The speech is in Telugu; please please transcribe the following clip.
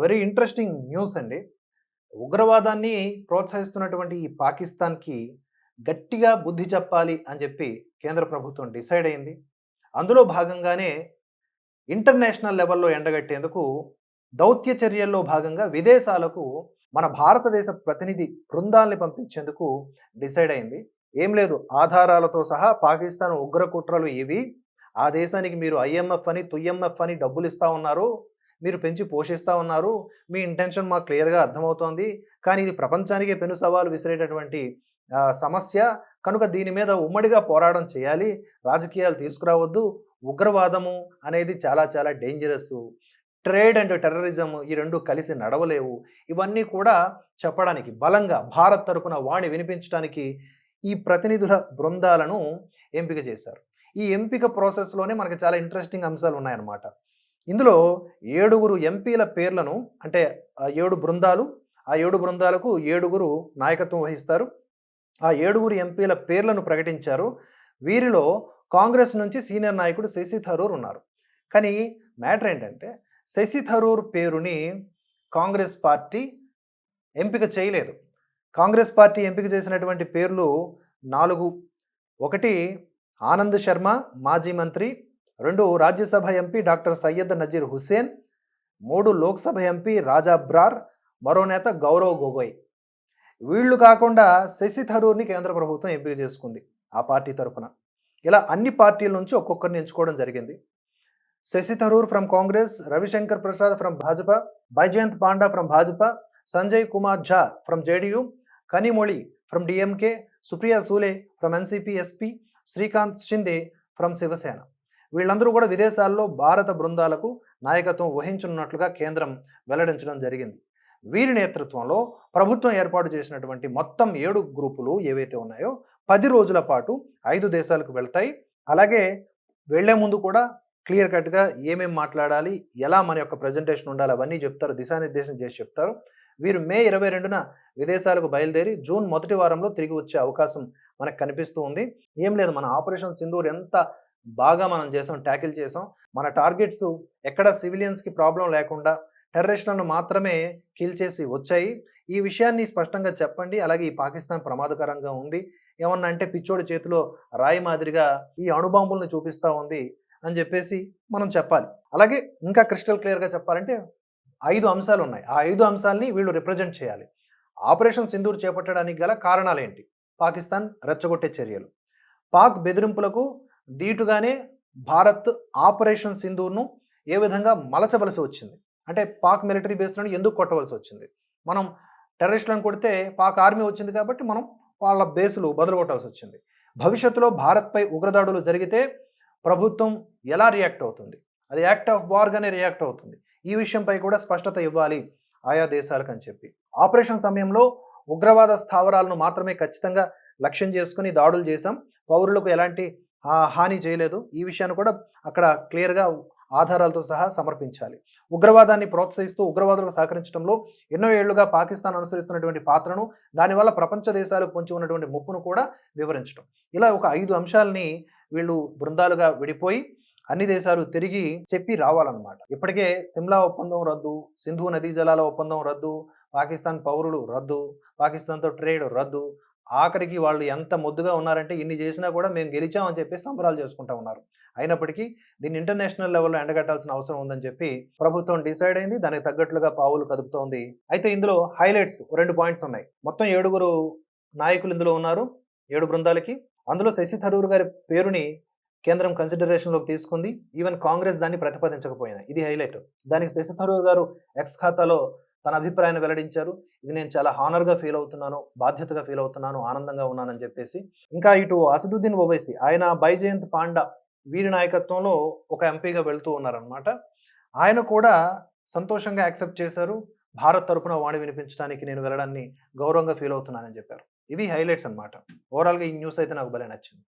వెరీ ఇంట్రెస్టింగ్ న్యూస్ అండి. ఉగ్రవాదాన్ని ప్రోత్సహిస్తున్నటువంటి ఈ పాకిస్తాన్కి గట్టిగా బుద్ధి చెప్పాలి అని చెప్పి కేంద్ర ప్రభుత్వం డిసైడ్ అయింది. అందులో భాగంగానే ఇంటర్నేషనల్ లెవెల్లో ఎండగట్టేందుకు దౌత్య చర్యల్లో భాగంగా విదేశాలకు మన భారతదేశ ప్రతినిధి బృందాల్ని పంపించేందుకు డిసైడ్ అయింది. ఏం లేదు ఆధారాలతో సహా పాకిస్తాన్ ఉగ్ర కుట్రలు ఇవి. ఆ దేశానికి మీరు ఐఎంఎఫ్ అని తుఎంఎఫ్ అని డబ్బులు ఇస్తూ ఉన్నారు. మీరు పెంచి పోషిస్తూ ఉన్నారు. మీ ఇంటెన్షన్ మాకు క్లియర్గా అర్థమవుతోంది. కానీ ఇది ప్రపంచానికే పెను సవాలు విసిరేటటువంటి సమస్య. కనుక దీని మీద ఉమ్మడిగా పోరాటం చేయాలి. రాజకీయాలు తీసుకురావద్దు. ఉగ్రవాదము అనేది చాలా చాలా డేంజరస్ ట్రేడ్ అండ్ టెర్రరిజం ఈ రెండు కలిసి నడవలేవు. ఇవన్నీ కూడా చెప్పడానికి బలంగా భారత్ తరపున వాణి వినిపించడానికి ఈ ప్రతినిధుల బృందాలను ఎంపిక చేశారు. ఈ ఎంపిక ప్రాసెస్లోనే మనకి చాలా ఇంట్రెస్టింగ్ అంశాలు ఉన్నాయన్నమాట ఇందులో ఏడుగురు ఎంపీల పేర్లను అంటే ఏడు బృందాలు ఆ ఏడు బృందాలకు ఏడుగురు నాయకత్వం వహిస్తారు. ఆ ఏడుగురు ఎంపీల పేర్లను ప్రకటించారు. వీరిలో కాంగ్రెస్ నుంచి సీనియర్ నాయకుడు శశి థరూర్ ఉన్నారు. కానీ మ్యాటర్ ఏంటంటే శశి థరూర్ పేరుని కాంగ్రెస్ పార్టీ ఎంపిక చేయలేదు. కాంగ్రెస్ పార్టీ ఎంపిక చేసినటువంటి పేర్లు నాలుగు. ఒకటి ఆనంద్ శర్మ మాజీ మంత్రి రెండు రాజ్యసభ ఎంపీ డాక్టర్ సయ్యద్ నజీర్ హుస్సేన్ మూడు లోక్సభ ఎంపీ రాజా బ్రార్ మరో నేత గౌరవ్ గొగోయ్. వీళ్ళు కాకుండా శశి థరూర్ని కేంద్ర ప్రభుత్వం ఎంపిక చేసుకుంది ఆ పార్టీ తరఫున ఇలా అన్ని పార్టీల నుంచి ఒక్కొక్కరిని ఎంచుకోవడం జరిగింది. Shashi Tharoor from Congress Ravi Shankar Prasad from Bhajapa Baijayant Panda from Bhajapa Sanjay Kumar Jha from JDU Kanimozhi from DMK Supriya Sule from NCP SP Shrikant Shinde from Shiv Sena. వీళ్ళందరూ కూడా విదేశాల్లో భారత బృందాలకు నాయకత్వం వహించనున్నట్లుగా కేంద్రం వెల్లడించడం జరిగింది. వీరి నేతృత్వంలో ప్రభుత్వం ఏర్పాటు చేసినటువంటి మొత్తం ఏడు గ్రూపులు ఏవైతే ఉన్నాయో పది రోజుల పాటు ఐదు దేశాలకు వెళ్తాయి. అలాగే వెళ్ళే ముందు కూడా క్లియర్ కట్గా ఏమేమి మాట్లాడాలి ఎలా మన యొక్క ప్రజెంటేషన్ ఉండాలి అవన్నీ చెప్తారు దిశానిర్దేశం చేసి చెప్తారు. వీరు మే ఇరవై రెండున విదేశాలకు బయలుదేరి జూన్ మొదటి వారంలో తిరిగి వచ్చే అవకాశం మనకు కనిపిస్తూ ఉంది. ఏం లేదు మన ఆపరేషన్ సింధూర్ ఎంత బాగా మనం చేసాం ట్యాకిల్ చేసాం. మన టార్గెట్స్ ఎక్కడ సివిలియన్స్కి ప్రాబ్లం లేకుండా టెర్రరిస్టులను మాత్రమే కిల్ చేసి వచ్చాయి. ఈ విషయాన్ని స్పష్టంగా చెప్పండి. అలాగే ఈ పాకిస్తాన్ ప్రమాదకరంగా ఉంది. ఏమన్నా అంటే పిచ్చోడి చేతిలో రాయి మాదిరిగా ఈ అణుబాంబుల్ని చూపిస్తూ ఉంది అని చెప్పేసి మనం చెప్పాలి. అలాగే ఇంకా క్రిస్టల్ క్లియర్గా చెప్పాలంటే ఐదు అంశాలు ఉన్నాయి. ఆ ఐదు అంశాలని వీళ్ళు రిప్రజెంట్ చేయాలి. ఆపరేషన్ సింధూర్ చేపట్టడానికి గల కారణాలు ఏంటి పాకిస్తాన్ రెచ్చగొట్టే చర్యలు. పాక్ బెదిరింపులకు దీటుగానే భారత్ ఆపరేషన్ సింధూర్ను ఏ విధంగా మలచవలసి వచ్చింది? అంటే పాక్ మిలిటరీ బేస్లను ఎందుకు కొట్టవలసి వచ్చింది? మనం టెర్రరిస్టులను కొడితే పాక్ ఆర్మీ వచ్చింది కాబట్టి మనం వాళ్ళ బేసులు బదులు కొట్టాల్సి వచ్చింది. భవిష్యత్తులో భారత్పై ఉగ్రదాడులు జరిగితే ప్రభుత్వం ఎలా రియాక్ట్ అవుతుంది? అది యాక్ట్ ఆఫ్ వార్గానే రియాక్ట్ అవుతుంది. ఈ విషయంపై కూడా స్పష్టత ఇవ్వాలి ఆయా దేశాలకు అని చెప్పి. ఆపరేషన్ సమయంలో ఉగ్రవాద స్థావరాలను మాత్రమే ఖచ్చితంగా లక్ష్యం చేసుకుని దాడులు చేశాం. పౌరులకు ఎలాంటి హాని చేయలేదు. ఈ విషయాన్ని కూడా అక్కడ క్లియర్గా ఆధారాలతో సహా సమర్పించాలి. ఉగ్రవాదాన్ని ప్రోత్సహిస్తూ ఉగ్రవాదులకు సహకరించడంలో ఎన్నో ఏళ్ళుగా పాకిస్తాన్ అనుసరిస్తున్నటువంటి పాత్రను దానివల్ల ప్రపంచ దేశాలకు పొంచి ఉన్నటువంటి ముప్పును కూడా వివరించడం. ఇలా ఒక ఐదు అంశాలని వీళ్ళు బృందాలుగా విడిపోయి అన్ని దేశాలు తిరిగి చెప్పి రావాలన్నమాట. ఇప్పటికే సిమ్లా ఒప్పందం రద్దు సింధు నదీ జలాల ఒప్పందం రద్దు పాకిస్తాన్ పౌరులు రద్దు పాకిస్తాన్తో ట్రేడ్ రద్దు ఆఖరికి వాళ్ళు ఎంత ముద్దుగా ఉన్నారంటే ఇన్ని చేసినా కూడా మేము గెలిచామని చెప్పి సంబరాలు చేసుకుంటా ఉన్నారు. అయినప్పటికీ దీన్ని ఇంటర్నేషనల్ లెవెల్లో ఎండగట్టాల్సిన అవసరం ఉందని చెప్పి ప్రభుత్వం డిసైడ్ అయింది. దానికి తగ్గట్లుగా పావులు కదుపుతోంది. అయితే ఇందులో హైలైట్స్ రెండు పాయింట్స్ ఉన్నాయి. మొత్తం ఏడుగురు నాయకులు ఇందులో ఉన్నారు. ఏడు బృందాలకి. అందులో శశి థరూర్ గారి పేరుని కేంద్రం కన్సిడరేషన్లోకి తీసుకుంది. ఈవెన్ కాంగ్రెస్ దాన్ని ప్రతిపాదించకపోయినా ఇది హైలైట్ దానికి శశి థరూర్ గారు ఎక్స్ ఖాతాలో తన అభిప్రాయాన్ని వెల్లడించారు. ఇది నేను చాలా హానర్గా ఫీల్ అవుతున్నాను బాధ్యతగా ఫీల్ అవుతున్నాను ఆనందంగా ఉన్నానని చెప్పేసి. ఇంకా ఇటు అసదుద్దీన్ ఓవైసీ ఆయన బైజయంత్ పాండా వీరి నాయకత్వంలో ఒక ఎంపీగా వెళ్తూ ఉన్నారనమాట ఆయన కూడా సంతోషంగా యాక్సెప్ట్ చేశారు. భారత్ తరపున వాణి వినిపించడానికి నేను వెళ్ళడాన్ని గౌరవంగా ఫీల్ అవుతున్నానని చెప్పారు. ఇవి హైలైట్స్ అనమాట ఓవరాల్గా ఈ న్యూస్ అయితే నాకు భలే నచ్చింది.